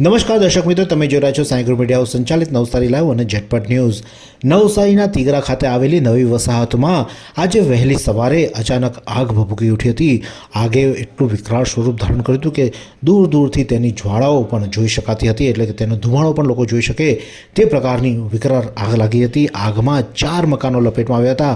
નમસ્કાર દર્શક મિત્રો, તમે જોઈ છો સાયગ્રો મીડિયા સંચાલિત નવસારી લાઈવ અને ઝટપટ ન્યૂઝ. નવસારીના તીગરા ખાતે આવેલી નવી વસાહતમાં આજે વહેલી સવારે અચાનક આગ ભભૂકી ઉઠી હતી. આગે એટલું વિકરાળ સ્વરૂપ ધારણ કર્યું હતું કે દૂર દૂરથી તેની જ્વાળાઓ પણ જોઈ શકાતી હતી, એટલે કે તેનો ધુમાડો પણ લોકો જોઈ શકે તે પ્રકારની વિકરાળ આગ લાગી હતી. આગમાં ચાર મકાનો લપેટમાં આવ્યા હતા.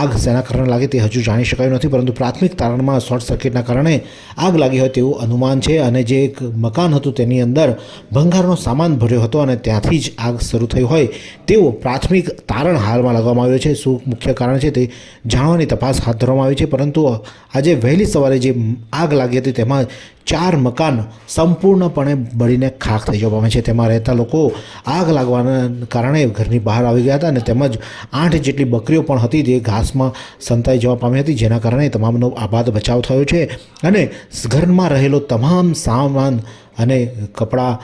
આગ શેના કારણે લાગી તે હજુ જાણી શકાયું નથી, પરંતુ પ્રાથમિક તારણમાં શોર્ટ સર્કિટના કારણે આગ લાગી હોય તેવું અનુમાન છે અને જે એક મકાન હતું તેની અંદર ભંગારનો સામાન ભર્યો હતો અને ત્યાંથી જ આગ શરૂ થઈ હોય તેવો પ્રાથમિક તારણ હાલમાં લગાવવામાં આવ્યો છે. શું મુખ્ય કારણ છે તે જાણવાની તપાસ હાથ ધરવામાં આવી છે, પરંતુ આજે વહેલી સવારે જે આગ લાગી હતી તેમાં ચાર મકાન સંપૂર્ણપણે બળીને ખાખ થઈ જવા પામે છે. તેમાં રહેતા લોકો આગ લાગવાના કારણે ઘરની બહાર આવી ગયા હતા અને તેમજ આઠ જેટલી બકરીઓ પણ હતી જે ઘાસમાં સંતાઈ જવા પામી હતી, જેના કારણે તમામનો આબાદ બચાવ થયો છે. અને ઘરમાં રહેલો તમામ સામાન અને કપડાં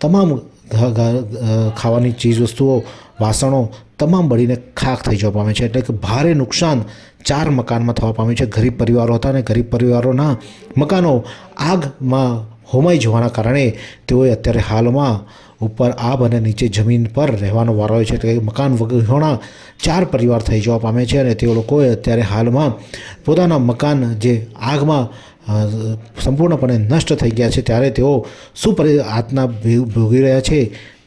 તમામ ખાવાની ચીજ વસ્તુઓ, વાસણો તમામ બળીને ખાખ થઈ જવા પામે છે. એટલે કે ભારે નુકસાન ચાર મકાનમાં થવા પામ્યું છે. ગરીબ પરિવારો હતા અને ગરીબ પરિવારોના મકાનો આગમાં હોમાઈ જવાના કારણે તેઓએ અત્યારે હાલમાં ઉપર આબ અને નીચે જમીન પર રહેવાનો વારો હોય છે. એટલે મકાન વગરના ચાર પરિવાર થઈ જવા પામે છે અને તેઓ લોકોએ અત્યારે હાલમાં પોતાના મકાન જે આગમાં સંપૂર્ણપણે નષ્ટ થઈ ગયા છે. ત્યારે તેઓ શું પરી આતના ભોગી રહ્યા છે.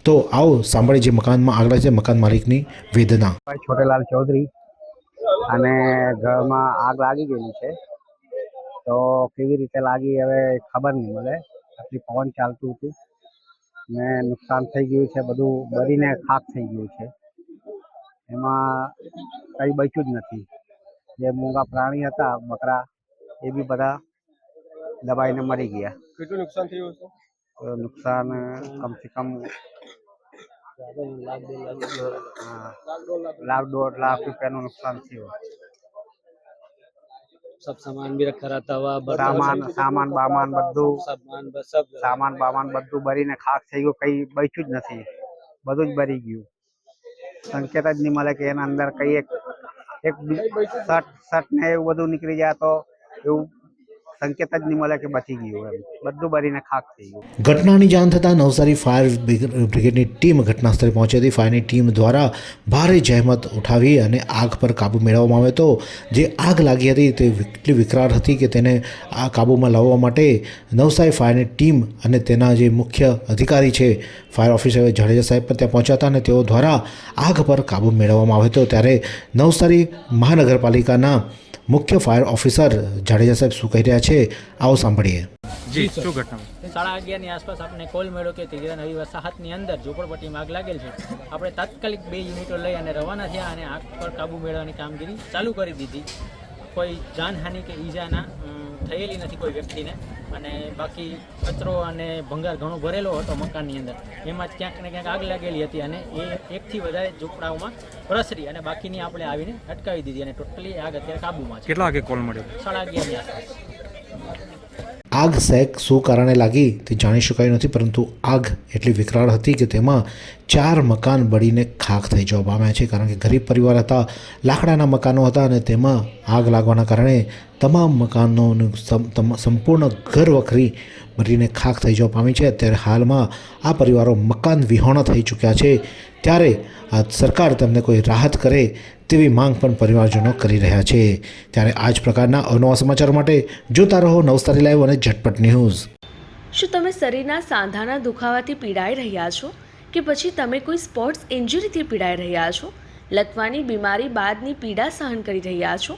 તો આવો સાંભળી જે મકાનમાં આગ લાગી છે મકાન માલિકની વેદના. છોટેલાલ ચૌધરી અને ઘરમાં આગ લાગી ગયેલી છે. તો કેવી રીતે લાગી હવે ખબર નહીં મળે. આટલી પવન ચાલતું હતું. ને નુકસાન થઈ ગયું છે બધું બળીને ખાક થઈ ગયું છે. એમાં કંઈ બચ્યું જ નથી. જે મૂંગા પ્રાણી હતા બકરા એ બી બધા દબાઈને મરી ગયા. કેટલું નુકસાન થયું હતું નુકસાન કમસે કમ લાખ દોઢ લાખ રૂપિયાનું નુકસાન થયું. सब सामान भी रखा रहता हुआ बर्तन સામાન સામાન બામાન બધું सामान बस सब સામાન બામાન બધું બળીને ખાક થઈ ગયું કઈ બચ્યું જ નથી બધું જ બળી ગયું સંકેત જ નહીં મળે કે એના અંદર કઈ એક એક શર્ટ શર્ટ ને એવું બધું નીકળી જાય તો એવું સંકેત જ નહીં મળે કે બચી ગયું એમ. બધું બળીને ખાક થઈ ગયું. ઘટનાની જાણ થતાં નવસારી ફાયર બ્રિગેડની ટીમ ઘટના સ્થળે પહોંચી હતી. ફાયરની ટીમ દ્વારા ભારે જહેમત ઉઠાવી અને આગ પર કાબૂ મેળવવામાં આવ્યો હતો. જે આગ લાગી હતી તે એટલી વિકરાળ હતી કે તેને આ કાબૂમાં લાવવા માટે નવસારી ફાયરની ટીમ અને તેના જે મુખ્ય અધિકારી છે, ફાયર ઓફિસર જાડેજા સાહેબ પણ ત્યાં પહોંચ્યા હતા અને તેઓ દ્વારા આગ પર કાબૂ મેળવવામાં આવ્યો હતો. ત્યારે નવસારી મહાનગરપાલિકાના મુખ્ય ફાયર ઓફિસર જાડેજા સાહેબ શું કહી રહ્યા છે? આવો સાંભળીએ. જી શું ઘટના? સાડા અગિયારની આસપાસ આપણે કોલ મળ્યો કે તિગરા નવી વસાહતની અંદર ઝૂંપડપટ્ટીમાં આગ લાગેલ છે. આપણે તાત્કાલિક બે યુનિટો લઈ અને રવાના થયા અને આગ પર કાબૂ મેળવવાની કામગીરી ચાલુ કરી દીધી. કોઈ જાનહાનિ કે ઈજાના થયેલી નથી કોઈ વ્યક્તિને. અને બાકી કચરો અને ભંગાર ઘણો ભરેલો હતો મકાનની અંદર. એમાં જ ક્યાંક ને ક્યાંક આગ લાગેલી હતી અને એ એકથી વધારે ઝૂંપડાઓમાં પ્રસરી અને બાકીની આપણે આવીને અટકાવી દીધી અને ટોટલી આગ અત્યારે કાબુમાં છે. કેટલા વાગે કોલ મળ્યો? સાડા અગિયારની આસપાસ. આગ સેક શું કારણે લાગી તે જાણી શકાયું નથી પરંતુ આગ એટલી વિકરાળ હતી કે તેમાં ચાર મકાન બળીને ખાખ થઈ જવા પામ્યા છે. કારણ કે ગરીબ પરિવાર હતા લાકડાના મકાનો હતા અને તેમાં આગ લાગવાના કારણે તમામ મકાનોનું સંપૂર્ણ ઘર વખરી મરીને ખાખ થઈ જવા પામી છે. અત્યારે હાલમાં આ પરિવારો મકાન વિહોણા થઈ ચૂક્યા છે. ત્યારે આ સરકાર તેમને કોઈ રાહત કરે તેવી માંગ પણ પરિવારજનો કરી રહ્યા છે. ત્યારે આ જ પ્રકારના અવનવા સમાચાર માટે જોતા રહો નવસારી લાઈવ અને ઝટપટ ન્યૂઝ. શું તમે શરીરના સાંધાના દુખાવાથી પીડાઈ રહ્યા છો? કે પછી તમે કોઈ સ્પોર્ટ્સ ઇન્જરીથી પીડાઈ રહ્યા છો? લકવાની બીમારી બાદની પીડા સહન કરી રહ્યા છો?